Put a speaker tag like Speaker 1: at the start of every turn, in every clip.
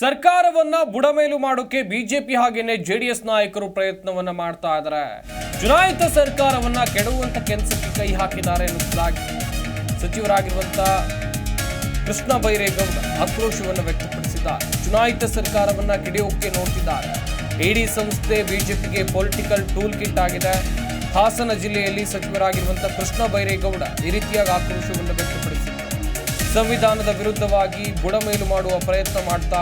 Speaker 1: ಸರ್ಕಾರವನ್ನ ಬುಡಮೇಲು ಮಾಡೋಕೆ ಬಿಜೆಪಿ ಹಾಗೇನೆ ಜೆಡಿಎಸ್ ನಾಯಕರು ಪ್ರಯತ್ನವನ್ನ ಮಾಡ್ತಾ ಇದ್ದಾರೆ ಚುನಾಯಿತ ಸರ್ಕಾರವನ್ನ ಕೆಡುವಂತ ಕೆಲಸಕ್ಕೆ ಕೈ ಹಾಕಿದ್ದಾರೆ ಎನ್ನುವುದಾಗಿ ಸಚಿವರಾಗಿರುವಂತ ಕೃಷ್ಣ ಬೈರೇಗೌಡ ಆಕ್ರೋಶವನ್ನು ವ್ಯಕ್ತಪಡಿಸಿದ್ದಾರೆ. ಚುನಾಯಿತ ಸರ್ಕಾರವನ್ನ ಕೆಡೆಯೋಕೆ ನೋಡ್ತಿದ್ದಾರೆ. ಇಡಿ ಸಂಸ್ಥೆ ಬಿಜೆಪಿಗೆ ಪೊಲಿಟಿಕಲ್ ಟೂಲ್ ಕಿಟ್ ಆಗಿದೆ. ಹಾಸನ ಜಿಲ್ಲೆಯಲ್ಲಿ ಸಚಿವರಾಗಿರುವಂತಹ ಕೃಷ್ಣ ಬೈರೇಗೌಡ ಈ ರೀತಿಯಾಗಿ ಆಕ್ರೋಶವನ್ನು ವ್ಯಕ್ತಪಡಿಸಿದ್ದಾರೆ. ಸಂವಿಧಾನದ ವಿರುದ್ಧವಾಗಿ ಬುಡಮೇಲು ಮಾಡುವ ಪ್ರಯತ್ನ ಮಾಡ್ತಾ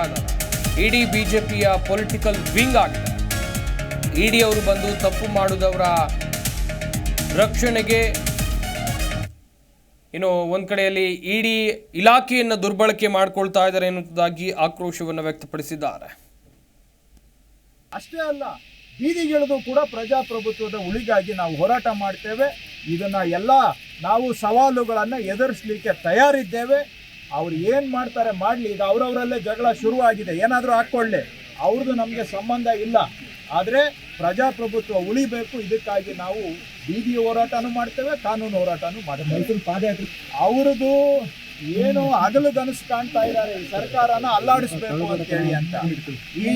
Speaker 1: ಇಡೀ ಬಿಜೆಪಿಯ ಪೊಲಿಟಿಕಲ್ ವಿಂಗ್ ಆಗಿದೆ. ಇಡಿ ಅವರು ಬಂದು ತಪ್ಪು ಮಾಡುವುದವರ ರಕ್ಷಣೆಗೆ ಇನ್ನು ಒಂದ್ ಕಡೆಯಲ್ಲಿ ಇಡಿ ಇಲಾಖೆಯನ್ನು ದುರ್ಬಳಕೆ ಮಾಡ್ಕೊಳ್ತಾ ಇದ್ದಾರೆ ಎನ್ನುವುದಾಗಿ ಆಕ್ರೋಶವನ್ನು ವ್ಯಕ್ತಪಡಿಸಿದ್ದಾರೆ.
Speaker 2: ಅಷ್ಟೇ ಅಲ್ಲ, ಬೀದಿಗಿಳಿದು ಕೂಡ ಪ್ರಜಾಪ್ರಭುತ್ವದ ಉಳಿಗಾಗಿ ನಾವು ಹೋರಾಟ ಮಾಡ್ತೇವೆ. ಇದನ್ನ ಎಲ್ಲ ನಾವು ಸವಾಲುಗಳನ್ನು ಎದುರಿಸಲಿಕ್ಕೆ ತಯಾರಿದ್ದೇವೆ. ಅವ್ರು ಏನು ಮಾಡ್ತಾರೆ ಮಾಡಲಿ ಈಗ ಅವರವರಲ್ಲೇ ಜಗಳ ಶುರುವಾಗಿದೆ ಏನಾದರೂ ಹಾಕ್ಕೊಳ್ಳಿ. ಅವ್ರದ್ದು ನಮಗೆ ಸಂಬಂಧ ಇಲ್ಲ. ಆದರೆ ಪ್ರಜಾಪ್ರಭುತ್ವ ಉಳಿಬೇಕು ಇದಕ್ಕಾಗಿ ನಾವು ಬೀದಿ ಹೋರಾಟನೂ ಮಾಡ್ತೇವೆ ಕಾನೂನು ಹೋರಾಟನೂ ಮಾಡ್ತೇವೆ. ಪಾದಯಾತ್ರೆ ಅವ್ರದ್ದು ಏನು ಹಗಲು ಕನಸು ಕಾಣ್ತಾ ಇದ್ದಾರೆ ಈ ಸರ್ಕಾರನ ಅಲ್ಲಾಡಿಸ್ಬೇಕು ಅಂತ ಹೇಳಿ ಅಂತ. ಈ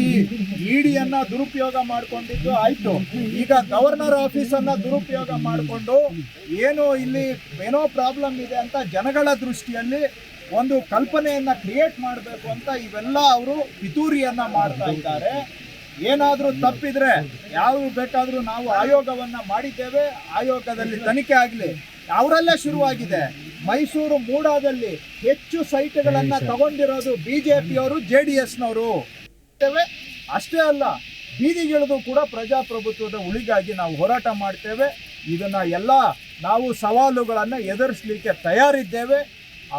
Speaker 2: ಇಡಿಯನ್ನ ದುರುಪಯೋಗ ಮಾಡ್ಕೊಂಡಿದ್ದು ಆಯ್ತು. ಈಗ ಗವರ್ನರ್ ಆಫೀಸ್ ಅನ್ನ ದುರುಪಯೋಗ ಮಾಡಿಕೊಂಡು ಏನು ಇಲ್ಲಿ ಏನೋ ಪ್ರಾಬ್ಲಮ್ ಇದೆ ಅಂತ ಜನಗಳ ದೃಷ್ಟಿಯಲ್ಲಿ ಒಂದು ಕಲ್ಪನೆಯನ್ನ ಕ್ರಿಯೇಟ್ ಮಾಡಬೇಕು ಅಂತ ಇವೆಲ್ಲ ಅವರು ಪಿತೂರಿಯನ್ನ ಮಾಡ್ತಾ ಇದ್ದಾರೆ. ಏನಾದರೂ ತಪ್ಪಿದ್ರೆ ಯಾವ ಬೇಕಾದರೂ ನಾವು ಆಯೋಗವನ್ನ ಮಾಡಿದ್ದೇವೆ. ಆಯೋಗದಲ್ಲಿ ತನಿಖೆ ಆಗಲಿ. ಅವರಲ್ಲೇ ಶುರುವಾಗಿದೆ. ಮೈಸೂರು ಮೂಡಾದಲ್ಲಿ ಹೆಚ್ಚು ಸೈಟ್ಗಳನ್ನು ತಗೊಂಡಿರೋದು ಬಿ ಜೆ ಡಿ ಎಸ್ನವರು. ಅಷ್ಟೇ ಅಲ್ಲ ಬೀದಿಗಿಳಿದು ಕೂಡ ಪ್ರಜಾಪ್ರಭುತ್ವದ ಉಳಿಗಾಗಿ ನಾವು ಹೋರಾಟ ಮಾಡ್ತೇವೆ. ಇದನ್ನ ಎಲ್ಲ ನಾವು ಸವಾಲುಗಳನ್ನು ಎದುರಿಸಲಿಕ್ಕೆ ತಯಾರಿದ್ದೇವೆ.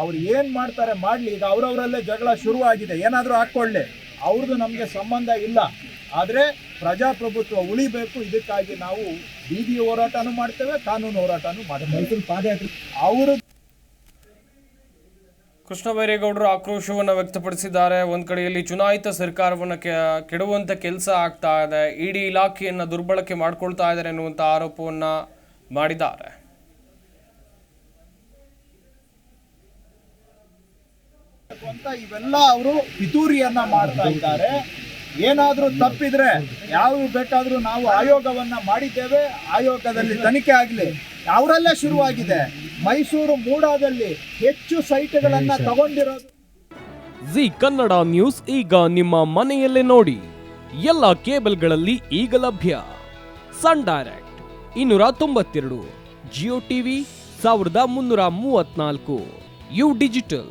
Speaker 2: ಅವ್ರು ಏನು ಮಾಡ್ತಾರೆ ಮಾಡಲಿ ಈಗ ಅವರವರಲ್ಲೇ ಜಗಳ ಶುರುವಾಗಿದೆ ಏನಾದರೂ ಹಾಕ್ಕೊಳ್ಳಿ. ಅವ್ರದ್ದು ನಮಗೆ ಸಂಬಂಧ ಇಲ್ಲ. ಆದರೆ ಪ್ರಜಾಪ್ರಭುತ್ವ ಉಳಿಬೇಕು ಇದಕ್ಕಾಗಿ ನಾವು ಬೀದಿ ಹೋರಾಟನೂ ಮಾಡ್ತೇವೆ ಕಾನೂನು ಹೋರಾಟನೂ ಮಾಡ್ತೇವೆ. ಪಾದಯಾತ್ರೆ. ಅವರು
Speaker 1: ಕೃಷ್ಣ ಬೈರೇಗೌಡರು ಆಕ್ರೋಶವನ್ನು ವ್ಯಕ್ತಪಡಿಸಿದ್ದಾರೆ. ಒಂದು ಕಡೆಯಲ್ಲಿ ಚುನಾಯಿತ ಸರ್ಕಾರವನ್ನು ಕೆ ಕೆಡುವಂಥ ಕೆಲಸ ಆಗ್ತಾ ಇದೆ. ಇಡೀ ಇಲಾಖೆಯನ್ನು ದುರ್ಬಳಕೆ ಮಾಡ್ಕೊಳ್ತಾ ಇದ್ದಾರೆ ಎನ್ನುವಂಥ ಆರೋಪವನ್ನು ಮಾಡಿದ್ದಾರೆ.
Speaker 2: ಅಂತ ಇವೆಲ್ಲ ಅವರು ಪಿತೂರಿಯನ್ನ ಮಾಡ್ತಾ ಇದ್ದಾರೆ. ಏನಾದರೂ ತಪ್ಪಿದ್ರೆ ಯಾವ ಬೇಕಾದರೂ ನಾವು ಆಯೋಗವನ್ನ ಮಾಡಿದ್ದೇವೆ. ಆಯೋಗದಲ್ಲಿ ತನಿಖೆ ಆಗಲಿ. ಅವರಲ್ಲೇ ಶುರುವಾಗಿದೆ. ಮೈಸೂರು ಮೂಡಾದಲ್ಲಿ ಹೆಚ್ಚು ಸೈಟ್ಗಳನ್ನ ತಗೊಂಡಿರೋದು.
Speaker 3: ಜಿ ಕನ್ನಡ ನ್ಯೂಸ್ ಈಗ ನಿಮ್ಮ ಮನೆಯಲ್ಲೇ ನೋಡಿ. ಎಲ್ಲ ಕೇಬಲ್ಗಳಲ್ಲಿ ಈಗ ಲಭ್ಯ. ಸನ್ ಡೈರೆಕ್ಟ್ ಇನ್ನೂರ ತೊಂಬತ್ತೆರಡು ಜಿಯೋ ಟಿವಿ ಸಾವಿರದ ಮುನ್ನೂರ ಮೂವತ್ನಾಲ್ಕು ಯು ಡಿಜಿಟಲ್.